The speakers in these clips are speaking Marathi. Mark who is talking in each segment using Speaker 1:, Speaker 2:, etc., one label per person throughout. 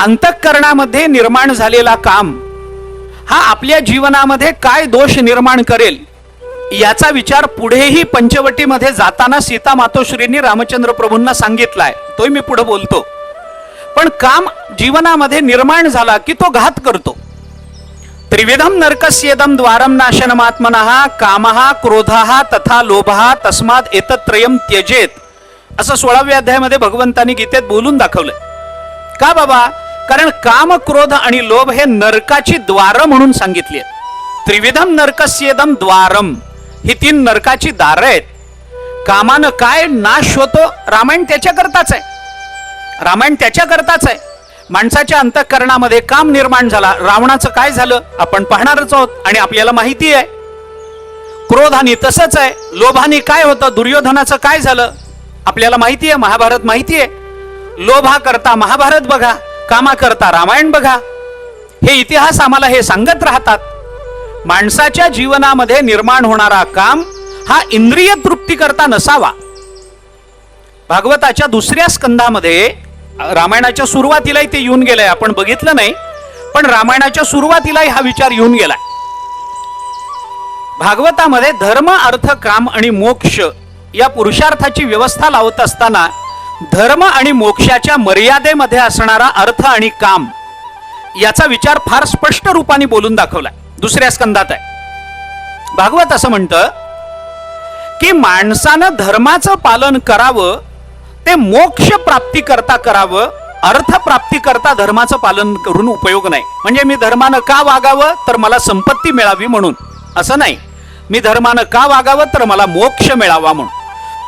Speaker 1: अंतःकरणामध्ये निर्माण झालेला काम हा आपल्या जीवनामध्ये काय दोष निर्माण करेल याचा विचार पुढेही पंचवटीमध्ये जाताना सीता मातोश्रींनी रामचंद्र प्रभूंना सांगितलाय. तोही मी पुढे बोलतो. पण काम जीवनामध्ये निर्माण झाला की तो घात करतो. त्रिविधम नरकस्येदम द्वारम नाशनमात्मनः कामहा क्रोधहा तथा लोभहा तस्मात एतत्रयम त्यजेत. असं सोळाव्या अध्यायामध्ये भगवंतानी गीतेत बोलून दाखवलं का बाबा? कारण काम क्रोध आणि लोभ हे नरकाची द्वार म्हणून सांगितली आहेत. त्रिविधम नरकस्येदम द्वारम ही तीन नरकाची दार आहेत. कामानं काय नाश होतो रामायण त्याच्याकरताच आहे. रामायण त्याच्याकरताच आहे. माणसाच्या अंतःकरणामध्ये काम निर्माण झाला रावणाचं काय झालं आपण पाहणारच आहोत आणि आपल्याला माहिती आहे. क्रोधानी तसंच आहे. लोभानी काय होतं दुर्योधनाचं काय झालं आपल्याला माहिती आहे महाभारत माहिती आहे. लोभा करता महाभारत बघा. कामा करता रामायण बघा. हे इतिहास आम्हाला हे सांगत राहतात. माणसाच्या जीवनामध्ये निर्माण होणारा काम हा इंद्रिय तृप्ती करता नसावा. भागवताच्या दुसऱ्या स्कंधामध्ये रामायणाच्या सुरुवातीलाही ते येऊन गेलंय. आपण बघितलं नाही पण रामायणाच्या सुरुवातीलाही हा विचार येऊन गेलाय. भागवतामध्ये धर्म अर्थ काम आणि मोक्ष या पुरुषार्थाची व्यवस्था लावत असताना धर्म आणि मोक्षाच्या मर्यादेमध्ये असणारा अर्थ आणि काम याचा विचार फार स्पष्ट रूपाने बोलून दाखवलाय. दुसऱ्या स्कंदात आहे. भागवत असं म्हणतं की माणसानं धर्माचं पालन करावं ते मोक्ष प्राप्ती करता करावं अर्थ प्राप्ती करता धर्माचं पालन करून उपयोग नाही. म्हणजे मी धर्मानं का वागावं तर मला संपत्ती मिळावी म्हणून. असं नाही. मी धर्मानं का वागावं तर मला मोक्ष मिळावा म्हणून.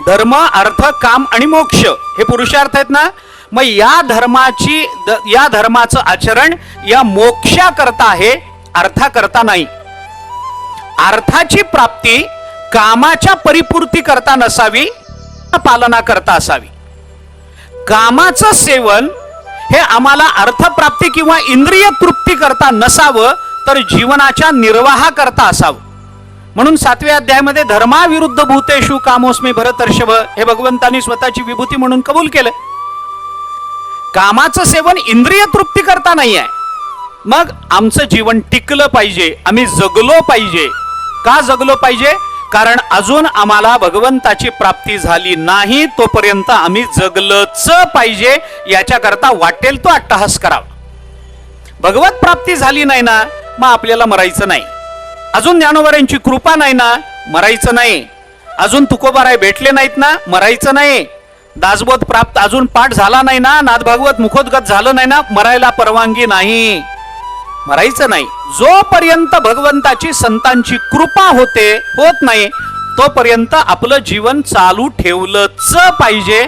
Speaker 1: धर्म अर्थ काम आणि मोक्ष. हे पुरुषार्थ आहेत ना? मग या धर्माची द- या धर्माचं आचरण या मोक्षाकरता आहे अर्थाकरता नाही. अर्थाची प्राप्ती कामाच्या परिपूर्ती करता नसावी पालना करता असावी. कामाचं सेवन हे आम्हाला अर्थप्राप्ती किंवा इंद्रिय तृप्ती करता नसावं तर जीवनाच्या निर्वाहा करता असावं. म्हणून सातव्या अध्यायामध्ये धर्माविरुद्ध भूतेषु कामोस्मी भरतर्षभ हे भगवंतांनी स्वतःची विभूती म्हणून कबूल केलं. कामाचं सेवन इंद्रिय तृप्ती करता नाही आहे मग आमचं जीवन टिकलं पाहिजे आम्ही जगलो पाहिजे. का जगलो पाहिजे? कारण अजून आम्हाला भगवंताची प्राप्ती झाली नाही तोपर्यंत आम्ही जगलंच पाहिजे याच्याकरता वाटेल तो अट्टहास करावा. भगवत प्राप्ती झाली नाही ना मग आपल्याला मरायचं नाही. अजून ज्ञानोबाऱ्यांची कृपा नाही ना मरायचं नाही. अजून तुकोबाराय भेटले नाहीत ना मरायचं नाही. दासबोध प्राप्त अजून पाठ झाला नाही ना नादभागवत मुखोद्गत झालं नाही ना मरायला परवानगी नाही. मरायचं नाही. जोपर्यंत भगवंताची संतांची कृपा होते होत नाही तोपर्यंत आपलं जीवन चालू ठेवलंच पाहिजे.